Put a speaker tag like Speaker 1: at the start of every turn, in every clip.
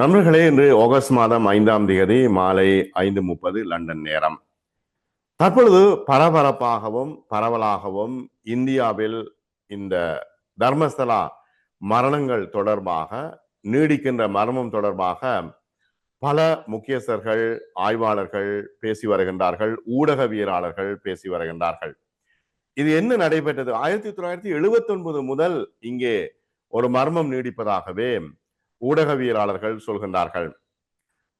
Speaker 1: நண்பர்களே இன்று ஆகஸ்ட் மாதம் ஐந்தாம் தேதி மாலை ஐந்து முப்பது லண்டன் நேரம். தற்பொழுது பரபரப்பாகவும் பரவலாகவும் இந்தியாவில் இந்த தர்மஸ்தலா மரணங்கள் தொடர்பாக நீடிக்கின்ற மர்மம் தொடர்பாக பல முக்கியஸ்தர்கள் ஆய்வாளர்கள் பேசி வருகின்றார்கள் ஊடகவியலாளர்கள் பேசி வருகின்றார்கள். இது என்ன நடைபெற்றது? ஆயிரத்தி தொள்ளாயிரத்தி எழுபத்தி ஒன்பது முதல் இங்கே ஒரு மர்மம் நீடிப்பதாகவே ஊடகவியலாளர்கள் சொல்கின்றார்கள்.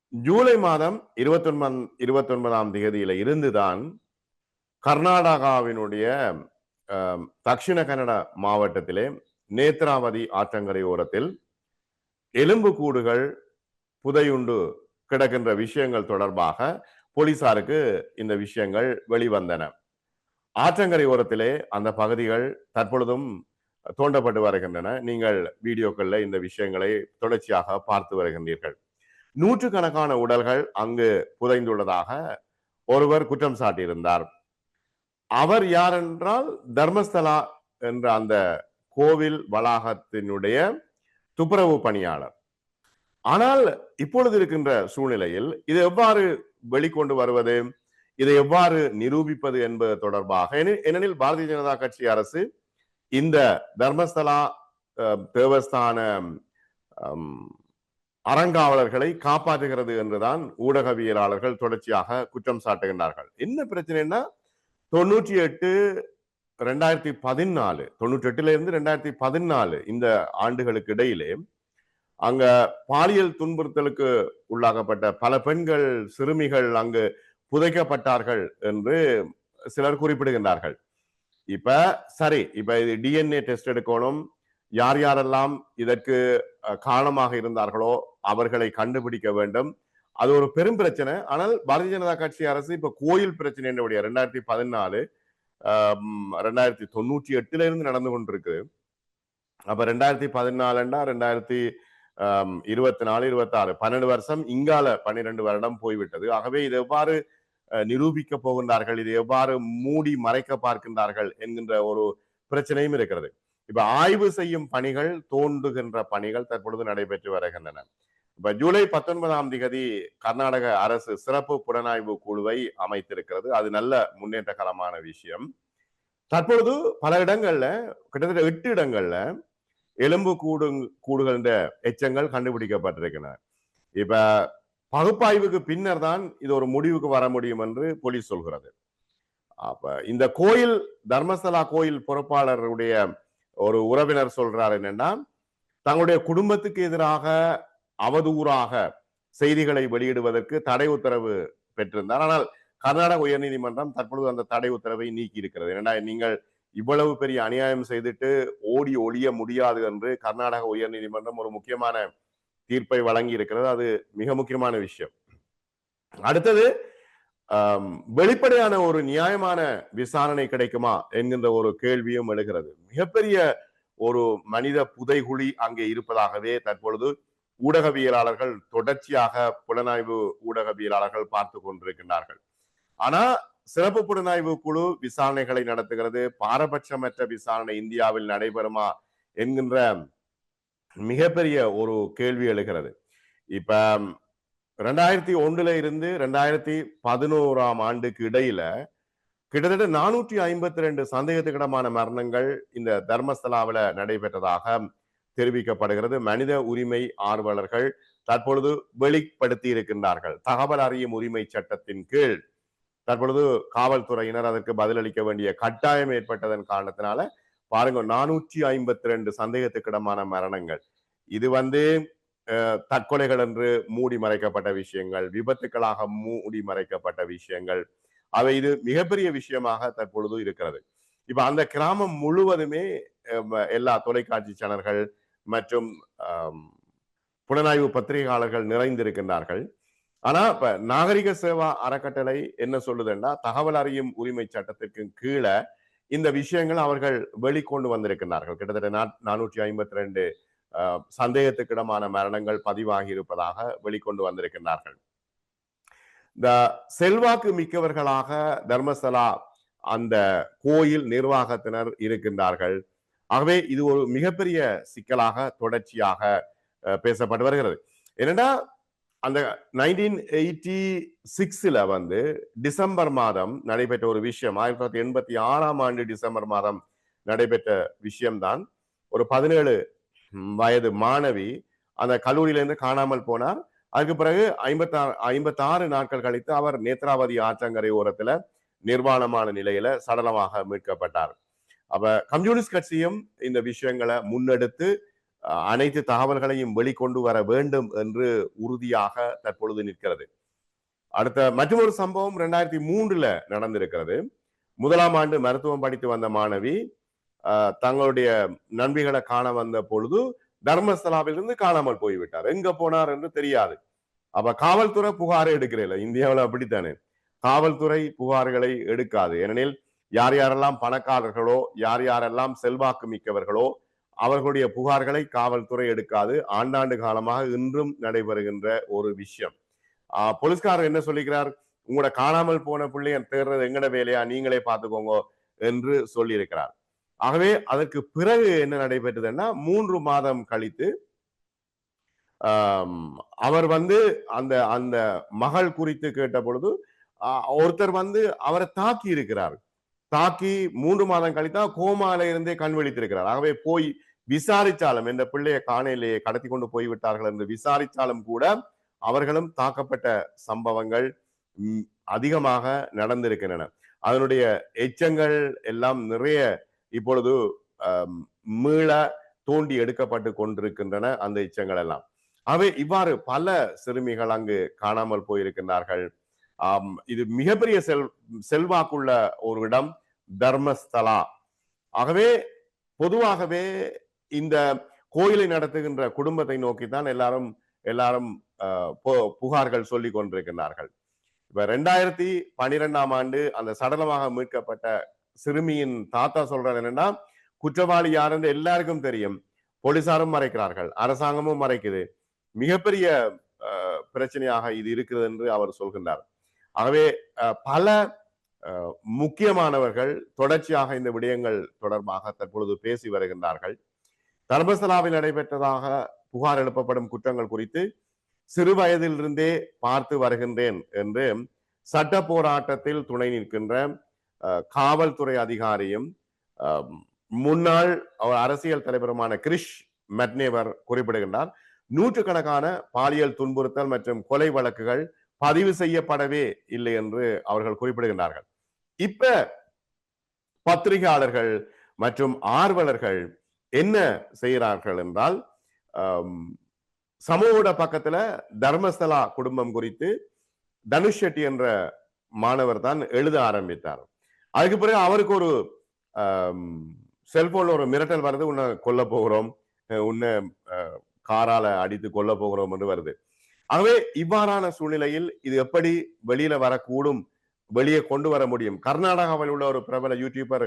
Speaker 1: ஜூலை மாதம் இருபத்தி ஒன்பது இருபத்தி ஒன்பதாம் தேதியில இருந்துதான் கர்நாடகாவினுடைய தக்ஷிண கன்னட மாவட்டத்திலே நேத்ராவதி ஆற்றங்கரை ஓரத்தில் எலும்பு கூடுகள் புதையுண்டு கிடக்கின்ற விஷயங்கள் தொடர்பாக போலீசாருக்கு இந்த விஷயங்கள் வெளிவந்தன. ஆற்றங்கரை ஓரத்திலே அந்த பகுதிகள் தற்பொழுதும் தோண்டப்பட்டு வருகின்றன. நீங்கள் வீடியோக்கள்ல இந்த விஷயங்களை தொடர்ச்சியாக பார்த்து வருகின்றீர்கள். நூற்றுக்கணக்கான உடல்கள் அங்கு புதைந்துள்ளதாக ஒருவர் குற்றம் சாட்டியிருந்தார். அவர் யார் என்றால் தர்மஸ்தலா என்ற அந்த கோவில் வளாகத்தினுடைய துப்புரவு பணியாளர். ஆனால் இப்பொழுது இருக்கின்ற சூழ்நிலையில் இது எவ்வாறு வெளிக்கொண்டு வருவது? இதை எவ்வாறு நிரூபிப்பது என்பது தொடர்பாக ஏனெனில் பாரதிய ஜனதா கட்சி அரசு இந்த தர்மஸ்தலா தேவஸ்தான அறங்காவலர்களை காப்பாற்றுகிறது என்றுதான் ஊடகவியலாளர்கள் தொடர்ச்சியாக குற்றம் சாட்டுகின்றார்கள். என்ன பிரச்சனைன்னா தொண்ணூற்றி எட்டு ரெண்டாயிரத்தி பதினாலு தொண்ணூற்றி எட்டுல இருந்து ரெண்டாயிரத்தி பதினாலு இந்த ஆண்டுகளுக்கு இடையிலே அங்க பாலியல் துன்புறுத்தலுக்கு உள்ளாகப்பட்ட பல பெண்கள் சிறுமிகள் அங்கு புதைக்கப்பட்டார்கள் என்று சிலர் குறிப்பிடுகின்றார்கள். இப்ப சரி இப்ப இது டிஎன்ஏ டெஸ்ட் எடுக்கணும். யார் யாரெல்லாம் இதற்கு காரணமாக இருந்தார்களோ அவர்களை கண்டுபிடிக்க வேண்டும். அது ஒரு பெரும் பிரச்சனை. ஆனால் பாரதிய ஜனதா கட்சி அரசு இப்ப கோயில் பிரச்சனை என்னுடைய ரெண்டாயிரத்தி பதினாலு ரெண்டாயிரத்தி தொண்ணூற்றி எட்டுல இருந்து நடந்து கொண்டிருக்கு. அப்ப ரெண்டாயிரத்தி பதினாலுண்டா ரெண்டாயிரத்தி இருபத்தி நாலு இருபத்தி ஆறு பன்னெண்டு வருஷம் இங்கால பன்னிரெண்டு வருடம் போய்விட்டது. ஆகவே இது எவ்வாறு நிரூபிக்க போகின்றார்கள். இது எவ்வாறு மூடி மறைக்க பார்க்கின்றார்கள் என்கின்ற ஒரு பிரச்சனையும் இருக்கிறது. இப்ப ஆய்வு செய்யும் பணிகள் தோன்றுகின்ற பணிகள் தற்பொழுது நடைபெற்று வருகின்றன. இப்ப ஜூலை பத்தொன்பதாம் திகதி கர்நாடக அரசு சிறப்பு புலனாய்வு குழுவை அமைத்திருக்கிறது. அது நல்ல முன்னேற்றகரமான விஷயம். தற்பொழுது பல இடங்கள்ல கிட்டத்தட்ட எட்டு இடங்கள்ல எலும்பு கூடு கூடுகின்ற எச்சங்கள் கண்டுபிடிக்கப்பட்டிருக்கின்றன. இப்ப பகுப்பாய்வுக்கு பின்னர் தான் இது ஒரு முடிவுக்கு வர முடியும் என்று போலீஸ் சொல்கிறது. அப்ப இந்த கோயில் தர்மஸ்தலா கோயில் பொறுப்பாளருடைய ஒரு உறவினர் சொல்றார் என்னன்னா தங்களுடைய குடும்பத்துக்கு எதிராக அவதூறாக செய்திகளை வெளியிடுவதற்கு தடை உத்தரவு பெற்றிருந்தார். ஆனால் கர்நாடக உயர்நீதிமன்றம் தற்பொழுது அந்த தடை உத்தரவை நீக்கி இருக்கிறது ஏன்னா நீங்கள் இவ்வளவு பெரிய அநியாயம் செய்துட்டு ஓடி ஒழிய முடியாது என்று கர்நாடக உயர்நீதிமன்றம் ஒரு முக்கியமான தீர்ப்பை வழங்கி இருக்கிறது அது மிக முக்கியமான விஷயம். அடுத்தது வெளிப்படையான ஒரு நியாயமான விசாரணை கிடைக்குமா என்கின்ற ஒரு கேள்வியும் எழுகிறது. மிகப்பெரிய ஒரு மனித புதைகுழி அங்கே இருப்பதாகவே தற்பொழுது ஊடகவியலாளர்கள் தொடர்ச்சியாக புலனாய்வு ஊடகவியலாளர்கள் பார்த்து கொண்டிருக்கின்றார்கள். ஆனா சிறப்பு புலனாய்வு குழு விசாரணைகளை நடத்துகிறது. பாரபட்சமற்ற விசாரணை இந்தியாவில் நடைபெறுமா என்கின்ற மிகப்பெரிய ஒரு கேள்வி எழுகிறது. இப்ப ரெண்டாயிரத்தி ஒன்றுல இருந்து ரெண்டாயிரத்தி பதினோராம் ஆண்டுக்கு இடையில கிட்டத்தட்ட நானூற்றி ஐம்பத்தி ரெண்டு சந்தேகத்துக்கிடமான மரணங்கள் இந்த தர்மஸ்தலாவில் நடைபெற்றதாக தெரிவிக்கப்படுகிறது. மனித உரிமை ஆர்வலர்கள் தற்பொழுது வெளிப்படுத்தி இருக்கின்றார்கள். தகவல் அறியும் உரிமை சட்டத்தின் கீழ் தற்பொழுது காவல்துறையினர் அதற்கு பதிலளிக்க வேண்டிய கட்டாயம் ஏற்பட்டதன் காரணத்தினால பாருங்க நானூற்றி ஐம்பத்தி ரெண்டு சந்தேகத்துக்கிடமான மரணங்கள். இது வந்து தற்கொலைகள் என்று மூடி மறைக்கப்பட்ட விஷயங்கள் விபத்துக்களாக மூடி மறைக்கப்பட்ட விஷயங்கள். அவை இது மிகப்பெரிய விஷயமாக தற்பொழுது இருக்கிறது. இப்ப அந்த கிராமம் முழுவதுமே எல்லா தொலைக்காட்சி சேனல்கள் மற்றும் புலனாய்வு பத்திரிகையாளர்கள் நிறைந்திருக்கின்றார்கள். ஆனா இப்ப நாகரிக சேவா அறக்கட்டளை என்ன சொல்லுதுன்னா தகவல் அறியும் உரிமை சட்டத்திற்கு கீழே இந்த விஷயங்கள் அவர்கள் வெளிக்கொண்டு வந்திருக்கிறார்கள் கிட்டத்தட்ட நானூற்றி ஐம்பத்தி ரெண்டு சந்தேகத்துக்கிடமான மரணங்கள் பதிவாகி இருப்பதாக வெளிக்கொண்டு வந்திருக்கிறார்கள் இந்த செல்வாக்கு மிக்கவர்களாக தர்மஸ்தலா அந்த கோயில் நிர்வாகத்தினர் இருக்கின்றார்கள். ஆகவே இது ஒரு மிகப்பெரிய சிக்கலாக தொடர்ச்சியாக அஹ், பேசப்பட்டு வருகிறது. என்னன்னா அந்த நைன்டீன் எயிட்டி சிக்ஸில் வந்து டிசம்பர் மாதம் நடைபெற்ற ஒரு விஷயம். ஆயிரத்தி தொள்ளாயிரத்தி எண்பத்தி ஆறாம் ஆண்டு டிசம்பர் மாதம் நடைபெற்ற விஷயம்தான். ஒரு பதினேழு வயது மாணவி அந்த கல்லூரியிலேருந்து காணாமல் போனார். அதுக்கு பிறகு ஐம்பத்தாறு ஐம்பத்தாறு நாட்கள் கழித்து அவர் நேத்ராவதி ஆற்றங்கரை ஓரத்தில் நிர்வாணமான நிலையில சடலமாக மீட்கப்பட்டார். அப்ப கம்யூனிஸ்ட் கட்சியும் இந்த விஷயங்களை முன்னெடுத்து அனைத்து தகவல்களையும் வெளிக்கொண்டு வர வேண்டும் என்று உறுதியாக தற்பொழுது நிற்கிறது. அடுத்த மற்றொரு சம்பவம் ரெண்டாயிரத்தி மூன்றுல நடந்திருக்கிறது. முதலாம் ஆண்டு மருத்துவம் படித்து வந்த மாணவி அஹ், தங்களுடைய நண்பிகளை காண வந்த பொழுது தர்மஸ்தலாவிலிருந்து காணாமல் போய்விட்டார். எங்க போனார் என்று தெரியாது. அப்ப காவல்துறை புகாரை எடுக்கிறேன் இந்தியாவில் அப்படித்தானே? காவல்துறை புகார்களை எடுக்காது. ஏனெனில் யார் யாரெல்லாம் பணக்காரர்களோ யார் யாரெல்லாம் செல்வாக்கு மிக்கவர்களோ அவர்களுடைய புகார்களை காவல்துறை எடுக்காது. ஆண்டாண்டு காலமாக இன்றும் நடைபெறுகின்ற ஒரு விஷயம். ஆஹ் போலீஸ்காரர் என்ன சொல்லிக்கிறார்? உங்களோட காணாமல் போன பிள்ளைய தேடுறது எங்கட வேலையா? நீங்களே பார்த்துக்கோங்க என்று சொல்லியிருக்கிறார். ஆகவே அதற்கு பிறகு என்ன நடைபெற்றதுன்னா மூன்று மாதம் கழித்து அவர் வந்து அந்த அந்த மகள் குறித்து கேட்ட பொழுது ஒருத்தர் வந்து அவரை தாக்கி இருக்கிறார். தாக்கி மூன்று மாதம் கழித்தா கோமால இருந்தே கண் விழித்திருக்கிறார். ஆகவே போய் விசாரிச்சாலும் இந்த பிள்ளையை காணையிலேயே கடத்தி கொண்டு போய்விட்டார்கள் என்று விசாரிச்சாலும் கூட அவர்களும் தாக்கப்பட்ட சம்பவங்கள் அதிகமாக நடந்திருக்கின்றன. அதனுடைய எச்சங்கள் எல்லாம் நிறைய இப்பொழுது மீள தோண்டி எடுக்கப்பட்டு கொண்டிருக்கின்றன அந்த எச்சங்கள் எல்லாம். அவை இவ்வாறு பல சிறுமிகள் அங்கு காணாமல் போயிருக்கின்றார்கள். ஆஹ் இது மிகப்பெரிய செல் செல்வாக்குள்ள ஒரு இடம் தர்மஸ்தலா. ஆகவே பொதுவாகவே இந்த கோயிலை நடத்துகின்ற குடும்பத்தை நோக்கித்தான் எல்லாரும் எல்லாரும் பு- புகார்கள் சொல்லி கொண்டிருக்கிறார்கள் இப்ப ரெண்டாயிரத்தி பனிரெண்டாம் ஆண்டு அந்த சடலமாக மீட்கப்பட்ட சிறுமியின் தாத்தா சொல்றது என்னன்னா குற்றவாளி யாருன்னு எல்லாருக்கும் தெரியும். போலீசாரும் மறைக்கிறார்கள். அரசாங்கமும் மறைக்குது. மிகப்பெரிய அஹ், பிரச்சனையாக இது இருக்கிறது என்று அவர் சொல்கின்றார். ஆகவே அஹ், பல அஹ், முக்கியமானவர்கள் தொடர்ச்சியாக இந்த விடயங்கள் தொடர்பாக தற்பொழுது பேசி வருகின்றார்கள். தர்மசலாவில் நடைபெற்றதாக புகார் எழுப்பப்படும் குற்றங்கள் குறித்து சிறு வயதிலிருந்தே பார்த்து வருகின்றேன் என்று சட்ட போராட்டத்தில் துணை நிற்கின்ற அஹ், காவல்துறை அதிகாரியும் முன்னாள் அவர் அரசியல் தலைவருமான கிரிஷ் மெட்னேவர் குறிப்பிடுகின்றார். நூற்றுக்கணக்கான பாலியல் துன்புறுத்தல் மற்றும் கொலை வழக்குகள் பதிவு செய்யப்படவே இல்லை என்று அவர்கள் குறிப்பிடுகின்றார்கள். இப்ப பத்திரிகையாளர்கள் மற்றும் ஆர்வலர்கள் என்ன செய்கிறார்கள் என்றால் சமூக பக்கத்துல தர்மஸ்தலா குடும்பம் குறித்து தனுஷ் ஷெட்டி என்ற மாணவர் தான் எழுத ஆரம்பித்தார். அதுக்கு பிறகு அவருக்கு ஒரு செல்போன்ல ஒரு மிரட்டல் வருது உன்னை கொல்ல போகிறோம் உன்னை காரால அடித்து கொல்ல போகிறோம் என்று வருது. ஆகவே இவ்வாறான சூழ்நிலையில் இது எப்படி வெளியில வரக்கூடும் வெளியே கொண்டு வர முடியும்? கர்நாடகாவில் உள்ள ஒரு பிரபல யூடியூபர்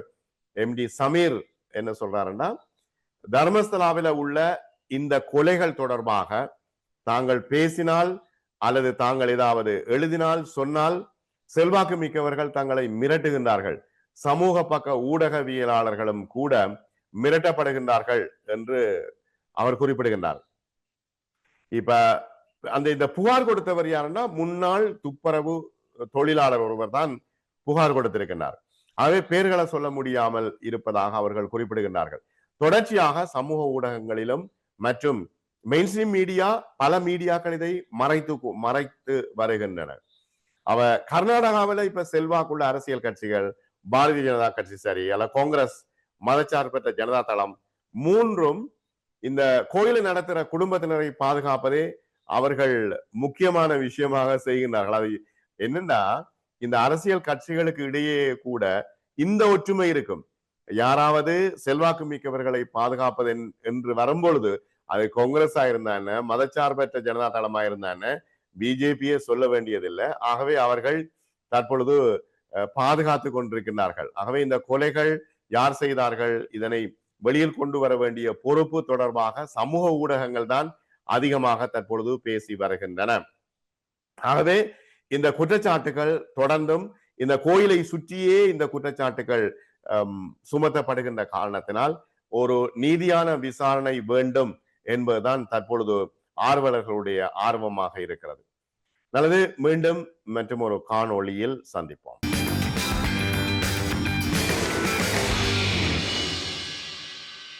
Speaker 1: எம்டி சமீர் என்ன சொல்றாருன்னா தர்மஸ்தலாவில உள்ள இந்த கொலைகள் தொடர்பாக தாங்கள் பேசினால் அல்லது தாங்கள் ஏதாவது எழுதினால் சொன்னால் செல்வாக்கு மிக்கவர்கள் தங்களை மிரட்டுகின்றார்கள். சமூக பக்க ஊடகவியலாளர்களும் கூட மிரட்டப்படுகின்றார்கள் என்று அவர் குறிப்பிடுகின்றார். இப்ப அந்த இந்த புகார் கொடுத்தவர் யாருன்னா முன்னாள் துப்புரவு தொழிலாளர் ஒருவர் தான் புகார் கொடுத்திருக்கின்றார். ஆகவே பெயர்களை சொல்ல முடியாமல் இருப்பதாக அவர்கள் குறிப்பிடுகின்றார்கள். தொடர்ச்சியாக சமூக ஊடகங்களிலும் மற்றும் மெயின்ஸ்ட்ரீம் மீடியா பல மீடியாக்கள் இதை மறைத்து மறைத்து வருகின்றன. அவ கர்நாடகாவில இப்ப செல்வாக்குள்ள அரசியல் கட்சிகள் பாரதிய ஜனதா கட்சி சரி அல்ல காங்கிரஸ் மதச்சார்பற்ற ஜனதா தளம் மூன்றும் இந்த கோயிலை நடத்துகிற குடும்பத்தினரை பாதுகாப்பதே அவர்கள் முக்கியமான விஷயமாக செய்கின்றார்கள். அது என்னன்னா இந்த அரசியல் கட்சிகளுக்கு இடையே கூட இந்த ஒற்றுமை இருக்கும். யாராவது செல்வாக்கு மிக்கவர்களை பாதுகாப்பது என்று வரும்பொழுது அது காங்கிரஸா இருந்தான மதச்சார்பற்ற ஜனதா தளமா இருந்தான பிஜேபியே சொல்ல வேண்டியதில்லை. ஆகவே அவர்கள் தற்பொழுது பாதுகாத்து கொண்டிருக்கின்றார்கள். ஆகவே இந்த கொலைகள் யார் செய்தார்கள் இதனை வெளியில் கொண்டு வர வேண்டிய பொறுப்பு தொடர்பாக சமூக ஊடகங்கள் தான் அதிகமாக தற்பொழுது பேசி வருகின்றன. ஆகவே இந்த குற்றச்சாட்டுகள் தொடர்ந்தும் இந்த கோயிலை சுற்றியே இந்த குற்றச்சாட்டுகள் சுமத்தப்படுகின்ற காரணத்தினால் ஒரு நீதியான விசாரணை வேண்டும் என்பதுதான் தற்பொழுது ஆர்வலர்களுடைய ஆர்வமாக இருக்கிறது. நல்லது மீண்டும் மற்றும் ஒரு காணொளியில் சந்திப்போம்.